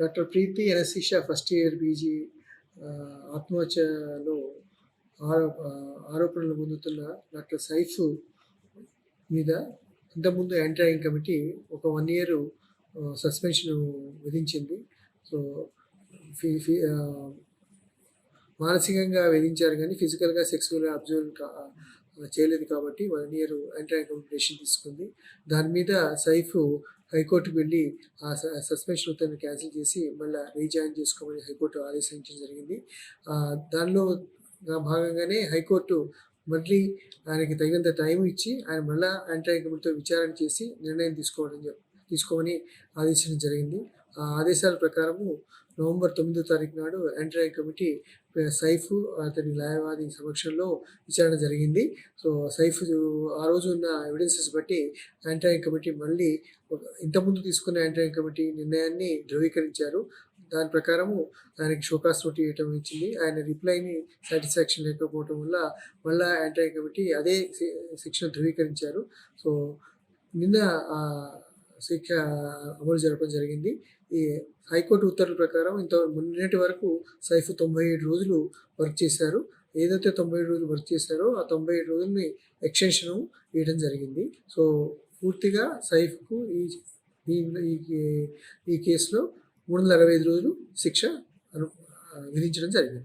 Doctor Preethi anaesthesia first year PG ఆత్మహత్యలో ఆరో ఆరోపణలు పొందుతున్న డాక్టర్ సైఫ్ మీద ఇంతకుముందు యాంటీ కమిటీ ఒక వన్ ఇయర్ సస్పెన్షన్ విధించింది. సో ఫీ ఫీ మానసికంగా విధించారు కానీ ఫిజికల్గా సెక్సువల్గా అబ్జర్వ్ కా చేయలేదు కాబట్టి వన్ ఇయర్ యాంటీ కమిటీ తీసుకుంది. దాని మీద సైఫ్ హైకోర్టుకు వెళ్ళి ఆ సస్పెన్షన్ ఉత్తర్వుని క్యాన్సిల్ చేసి మళ్ళీ రీజాయిన్ చేసుకోమని హైకోర్టు ఆదేశించడం జరిగింది. దానిలో భాగంగానే హైకోర్టు మళ్ళీ ఆయనకి తగినంత టైం ఇచ్చి ఆయన మళ్ళా యాంటీ విచారణ చేసి నిర్ణయం తీసుకోవడం తీసుకోమని ఆదేశించడం జరిగింది. ఆదేశాల ప్రకారము నవంబర్ తొమ్మిదో తారీఖు నాడు ఎంట్రై కమిటీ సైఫ్ అతని న్యాయవాది సమక్షంలో విచారణ జరిగింది. సో సైఫ్ ఆ రోజు ఉన్న ఎవిడెన్సెస్ బట్టి ఎంట్రై కమిటీ మళ్ళీ ఇంతకుముందు తీసుకున్న ఎంట్రై కమిటీ నిర్ణయాన్ని ధృవీకరించారు. దాని ప్రకారము ఆయనకి షోకాస్ నోటీ ఇవ్వటం ఇచ్చింది. ఆయన రిప్లైని సాటిస్ఫాక్షన్ లేకపోవటం వల్ల మళ్ళా ఎంట్రై కమిటీ అదే శి- శిక్షణ ధృవీకరించారు. సో నిన్న ఆ శిక్ష అమలు జరపడం జరిగింది. ఈ హైకోర్టు ఉత్తర్వుల ప్రకారం ఇంత నిన్నటి వరకు సైఫ్ తొంభై ఏడు రోజులు వర్క్ చేశారు. ఏదైతే తొంభై ఏడు రోజులు వర్క్ చేశారో ఆ తొంభై ఏడు రోజుల్ని ఎక్స్టెన్షన్ ఇవ్వడం జరిగింది. సో పూర్తిగా సైఫ్కు ఈ ఈ ఈ కేసులో మూడు వందల అరవై ఐదు రోజులు శిక్ష విధించడం జరిగింది.